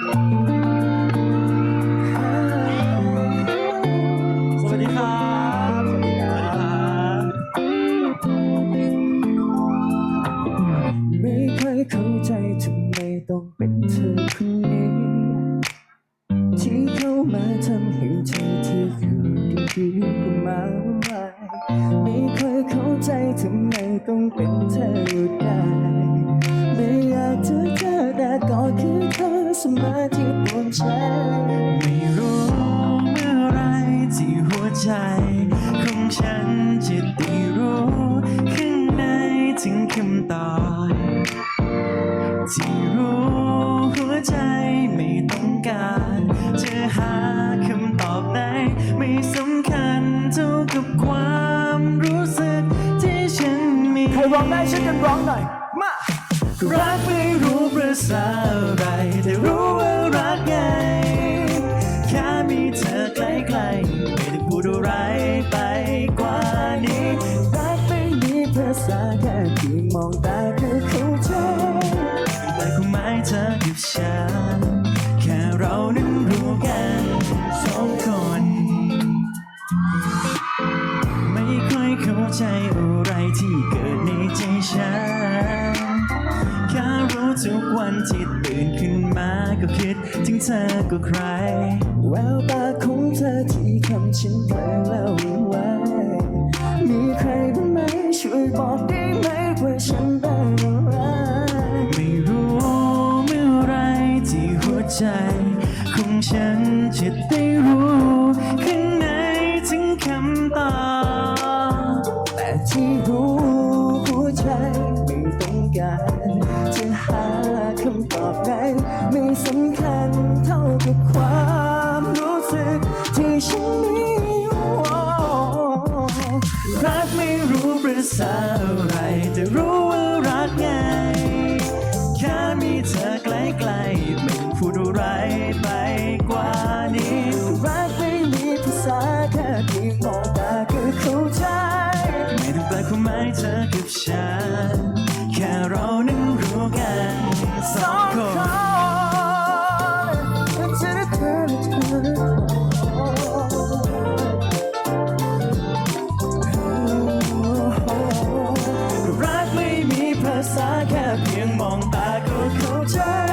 สวัสดีครับ สวัสดีครับไม่เคยเข้าใจทำไมต้องเป็นเธอคนนี้ ที่เข้ามาทำให้ใจที่อยู่ดีๆก็มาวุ่นวายไม่เคยเข้าใจทำไมต้องเป็นเธออยู่ได้ สมอที่ปวดใจไม่รู้เมื่อไรที่หัวใจของฉันจะได้รู้ข้างในถึงคำตอบที่รู้หัวใจไม่ต้องการจะหาคำตอบไหนไม่สำคัญเท่ากับความรู้สึกที่ฉันมีใครร้องได้ช่วยกันร้องหน่อยมารักไม่รู้ประสาอะไร อะไรไปกว่านี้รักไม่มีภาษาแค่เพียงมองตาก็เข้าใจแต่คงหมายเธอกับฉัน แค่เรานั้นรู้กันสองคน ไม่ค่อยเข้าใจอะไรที่เกิดในใจฉันแค่รู้ทุกวันที่ตื่นขึ้นมาก็คิดถึงเธอก็ใคร แววตาของเธอที่คำฉันเพลงแล้วไว้มีใครบ้างไหมช่วยบอกได้ไหมว่าฉันเป็นอะไรไม่รู้เมื่อไรที่หัวใจ ของฉันจะได้รู้ข้างในถึงคำตอบแต่ที่รู้หัวใจไม่ต้องการ อบไหนไม่สำคัญเท่ากับความรู้สึกที่ฉันมีรักไม่รู้ประสาอะไร แต่รู้ว่ารักไง แค่มีเธอใกล้ๆไม่พูดอะไรไปกว่านี้ รักไ